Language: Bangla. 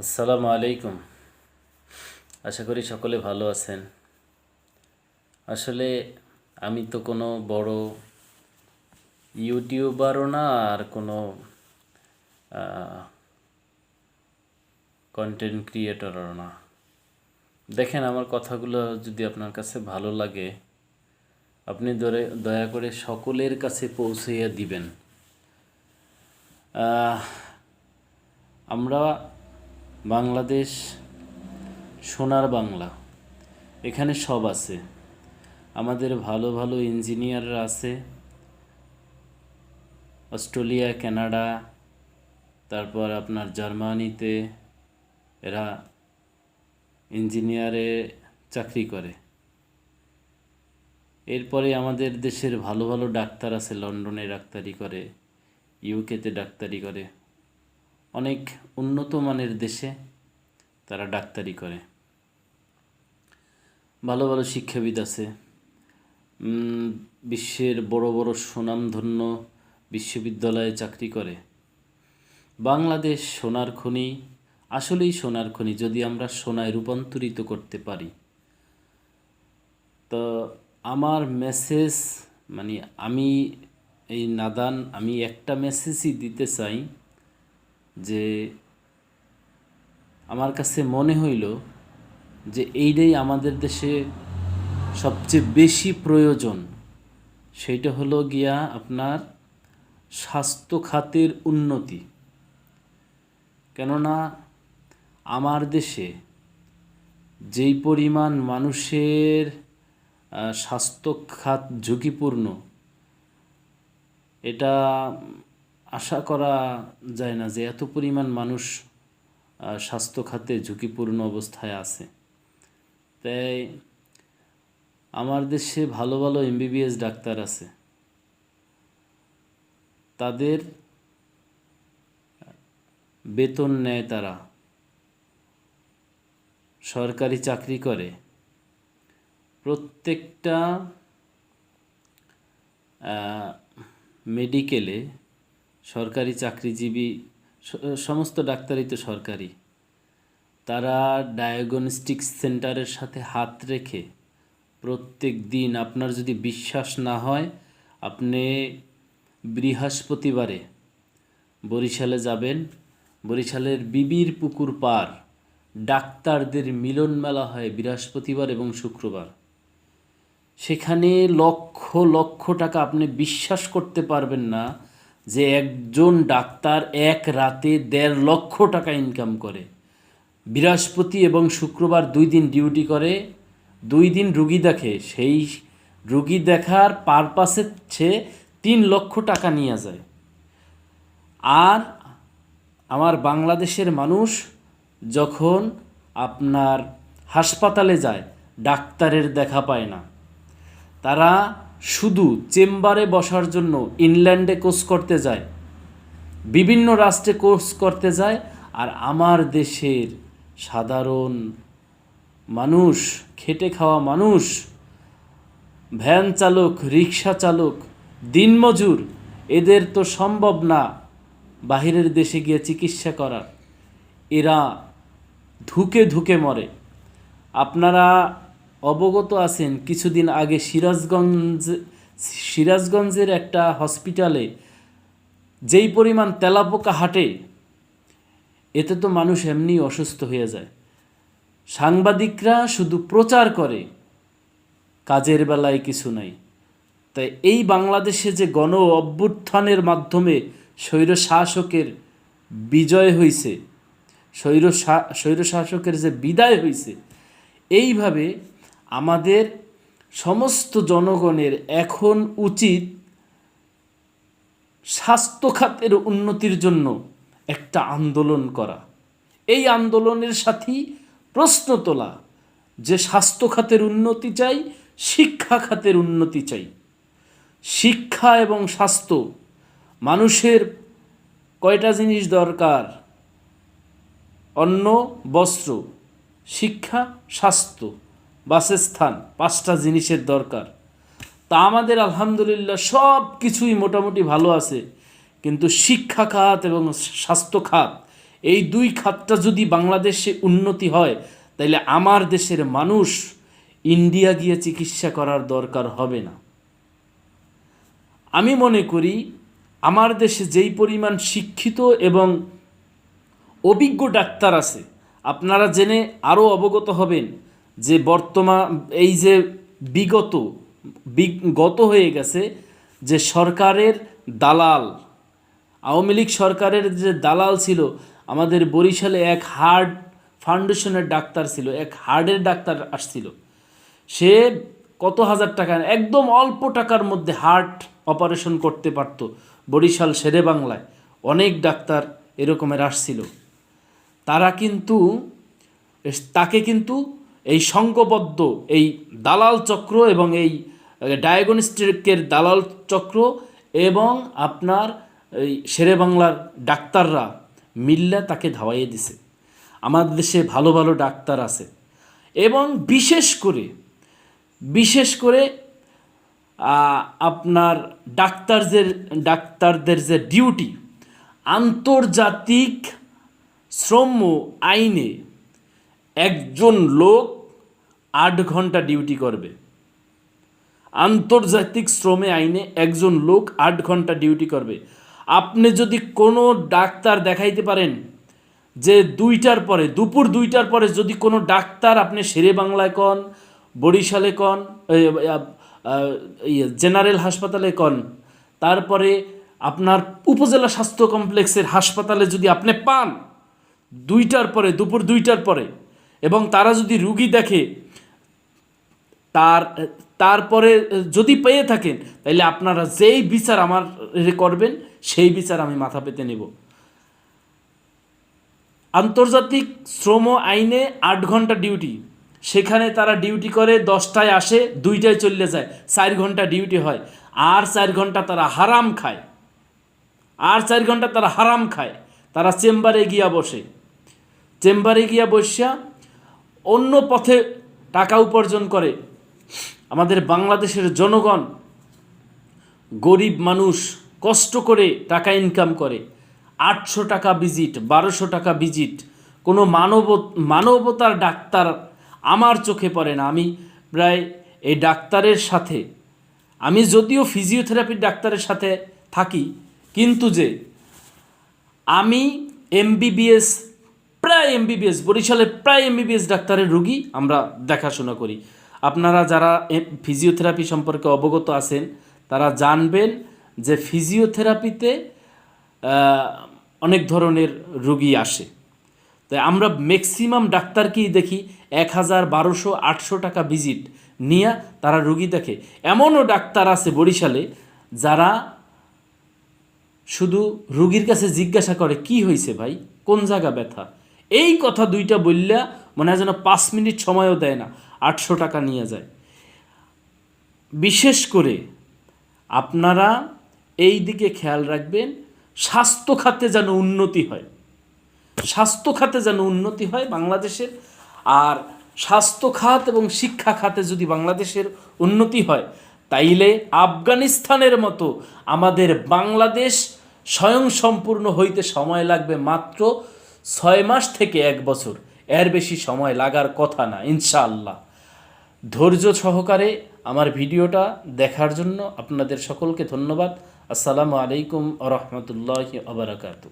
আসসালামু আলাইকুম। আশা করি সকলে ভালো আছেন। আসলে আমি তো কোনো বড় ইউটিউবারও না, আর কোনো কন্টেন্ট ক্রিয়েটরও না। দেখেন, আমার কথাগুলো যদি আপনার কাছে ভালো লাগে, আপনি দয়া করে সকলের কাছে পৌঁছাইয়া দিবেন। আমরা বাংলাদেশ, সোনার বাংলা, এখানে সব আছে। আমাদের ভালো ভালো ইঞ্জিনিয়াররা আছে। অস্ট্রেলিয়া, কানাডা, তারপর আপনার জার্মানিতে এরা ইঞ্জিনিয়ারে চাকরি করে। এরপরে আমাদের দেশের ভালো ভালো ডাক্তার আছে, লন্ডনে ডাক্তারি করে ইউকেতে ডাক্তারি করে। অনেক উন্নত মানের দেশে তারা ডাক্তারি করে। ভালো ভালো শিক্ষাবিদ আছে। বিশ্বের বড় বড় সুনামধন্য বিশ্ববিদ্যালয়ে চাকরি করে। বাংলাদেশ সোনার খনি, আসলেই সোনার খনি যদি আমরা সোনায় রূপান্তরিত করতে পারি। তো আমার মেসেজ মানে আমি এই নাদান, আমি একটা মেসেজই দিতে চাই যে আমার কাছে মনে হইল যে এইটাই আমাদের দেশে সবচেয়ে বেশি প্রয়োজন। সেইটা হলো গিয়া আপনার স্বাস্থ্য খাতের উন্নতি। কেননা আমার দেশে যেই পরিমাণ মানুষের স্বাস্থ্য খাত ঝুঁকিপূর্ণ, এটা আশা করা যায় না যে এত পরিমাণ মানুষ স্বাস্থ্য খাতে ঝুঁকিপূর্ণ অবস্থায় আছে। তাই আমার দেশে ভালো ভালো এমবিবিএস ডাক্তার আছে। তাদের বেতন নেয় তারা। সরকারি চাকরি করে। প্রত্যেকটা মেডিকেলে সরকারি চাকরিজীবী সমস্ত ডাক্তারই তো সরকারি। তারা ডায়াগনস্টিক সেন্টারের সাথে হাত রেখে প্রত্যেক দিন আপনার যদি বিশ্বাস না হয়, আপনি বৃহস্পতিবারে বরিশালে যাবেন। বরিশালের বিবির পুকুর পার ডাক্তারদের মিলন মেলা হয় বৃহস্পতিবার এবং শুক্রবার। সেখানে লক্ষ লক্ষ টাকা আপনি বিশ্বাস করতে পারবেন না যে একজন ডাক্তার এক রাতে দেড় লক্ষ টাকা ইনকাম করে। বৃহস্পতি এবং শুক্রবার দুই দিন ডিউটি করে, দুই দিন রুগী দেখে। সেই রুগী দেখার পারপাসে সে তিন লক্ষ টাকা নিয়ে যায়। আর আমার বাংলাদেশের মানুষ যখন আপনার হাসপাতালে যায়, ডাক্তারের দেখা পায় না। তারা শুধু চেম্বারে বসার জন্য ইংল্যান্ডে কোর্স করতে যায়, বিভিন্ন রাষ্ট্রে কোর্স করতে যায়, আর আমার দেশের সাধারণ মানুষ, খেটে খাওয়া মানুষ, ভ্যান চালক, রিক্সা চালক, দিনমজুর, এদের তো সম্ভব না বাহিরের দেশে গিয়ে চিকিৎসা করার। এরা ধুকে ধুকে মরে। আপনারা অবগত আছেন কিছুদিন আগে সিরাজগঞ্জ, সিরাজগঞ্জের একটা হসপিটালে যেই পরিমাণ তেলাপোকা হাঁটে, এতে তো মানুষ এমনি অসুস্থ হয়ে যায়। সাংবাদিকরা শুধু প্রচার করে, কাজের বেলায় কিছু নাই। তাই এই বাংলাদেশে যে গণ অভ্যুত্থানের মাধ্যমে স্বৈর শাসকের বিজয় হয়েছে স্বৈর স্বৈর শাসকের যে বিদায় হয়েছে এইভাবে আমাদের সমস্ত জনগণের এখন উচিত স্বাস্থ্য খাতের উন্নতির জন্য একটা আন্দোলন করা। এই আন্দোলনের সাথেই প্রশ্ন তোলা, যে স্বাস্থ্য খাতের উন্নতি চাই, শিক্ষা খাতের উন্নতি চাই। শিক্ষা এবং স্বাস্থ্য মানুষের কয়টা জিনিস দরকার? অন্ন, বস্ত্র, শিক্ষা, স্বাস্থ্য। বাসস্থান, পাঁচটা জিনিসের দরকার। তা আমাদের আলহামদুলিল্লাহ সব কিছুই মোটামুটি ভালো আছে, কিন্তু শিক্ষা খাত এবং স্বাস্থ্য খাত এই দুই খাতটা যদি বাংলাদেশে উন্নতি হয় তাহলে আমার দেশের মানুষ ইন্ডিয়া গিয়ে চিকিৎসা করার দরকার হবে না। আমি মনে করি, আমার দেশে যেই পরিমাণ শিক্ষিত এবং অভিজ্ঞ ডাক্তার আছে, আপনারা জেনে আরও অবগত হবেন যে বর্তমান এই যে বিগত, বিগ- গত হয়ে গেছে যে সরকারের দালাল, আওয়ামী লীগ সরকারের যে দালাল ছিল, আমাদের বরিশালে এক হার্ট ফাউন্ডেশনের ডাক্তার ছিল, এক হার্টের ডাক্তার আসছিল। সে কত হাজার টাকা, একদম অল্প টাকার মধ্যে হার্ট অপারেশন করতে পারত বরিশাল শেরে বাংলায় অনেক ডাক্তার এরকমের আসছিল। তারা কিন্তু, তাকে কিন্তু এই সংঘবদ্ধ এই দালাল চক্র এবং এই ডায়াগনস্টিকের দালাল চক্র এবং আপনার এই শেরে বাংলার ডাক্তাররা মিল্লা তাকে ধাওয়াইয়ে দিছে। আমাদের দেশে ভালো ভালো ডাক্তার আছে। এবং বিশেষ করে বিশেষ করে আপনার ডাক্তারদের ডাক্তারদের যে ডিউটি, আন্তর্জাতিক শ্রম আইনে একজন লোক আট ঘণ্টা ডিউটি করবে। আন্তর্জাতিক শ্রমে আইনে একজন লোক আট ঘণ্টা ডিউটি করবে। আপনি যদি কোনো ডাক্তার দেখাইতে পারেন যে দুইটার পরে দুপুর দুইটার পরে যদি কোনো ডাক্তার আপনি শেরে বাংলায় কন বরিশালে কন ইয়ে, জেনারেল হাসপাতালে কন তারপরে আপনার উপজেলা স্বাস্থ্য কমপ্লেক্সের হাসপাতালে যদি আপনি পান দুইটার পরে দুপুর দুইটার পরে এবং তারা যদি রুগী দেখে তার, তারপরে, যদি পেয়ে থাকেন তাহলে আপনারা যেই বিচার আমার করবেন, সেই বিচার আমি মাথা পেতে নেব। আন্তর্জাতিক শ্রম আইনে আট ঘণ্টা ডিউটি। সেখানে তারা ডিউটি করে, দশটায় আসে, দুইটায় চলে যায়, চার ঘণ্টা ডিউটি হয়। আর চার ঘণ্টা তারা হারাম খায়। আর চার ঘণ্টা তারা হারাম খায়। তারা চেম্বারে গিয়া বসে। চেম্বারে গিয়া বসিয়া অন্য পথে টাকা উপার্জন করে। আমাদের বাংলাদেশের জনগণ গরিব মানুষ কষ্ট করে টাকা ইনকাম করে। আটশো টাকা ভিজিট, বারোশো টাকা ভিজিট, কোনো মানব মানবতার ডাক্তার আমার চোখে পড়ে না। আমি প্রায় এই ডাক্তারের সাথে, আমি যদিও ফিজিওথেরাপির ডাক্তারের সাথে থাকি, কিন্তু যে আমি এমবিবিএস প্রায় এমবিবিএস বরিশালে প্রায় এমবিবিএস ডাক্তারের রুগী আমরা দেখাশোনা করি। আপনারা যারা ফিজিওথেরাপি সম্পর্কে অবগত আছেন, তারা জানবেন যে ফিজিওথেরাপিতে অনেক ধরনের রুগী আসে। তাই আমরা ম্যাক্সিমাম ডাক্তারকেই দেখি, এক হাজার বারোশো আটশো টাকা ভিজিট নিয়ে তারা রুগী দেখে। এমনও ডাক্তার আছে বরিশালে, যারা শুধু রুগীর কাছে জিজ্ঞাসা করে, কি হয়েছে ভাই? কোন জায়গা ব্যথা? এই কথা দুইটা বললে মনে হয় যেন পাঁচ মিনিট সময়ও দেয় না। আটশো টাকা নিয়ে যায়। বিশেষ করে আপনারা এই দিকে খেয়াল রাখবেন, স্বাস্থ্য খাতে যেন উন্নতি হয়। স্বাস্থ্য খাতে যেন উন্নতি হয় বাংলাদেশের, আর স্বাস্থ্য খাত এবং শিক্ষা খাতে যদি বাংলাদেশের উন্নতি হয়, তাইলে আফগানিস্তানের মতো আমাদের বাংলাদেশ স্বয়ংসম্পূর্ণ হইতে সময় লাগবে মাত্র ছয় মাস থেকে এক বছর। এর বেশি সময় লাগার কথা না, ইনশাআল্লাহ। ধৈর্য সহকারে আমার ভিডিওটা দেখার জন্য আপনাদের সকলকে ধন্যবাদ। আসসালামু আলাইকুম রহমতুল্লাহ আবরাকাতু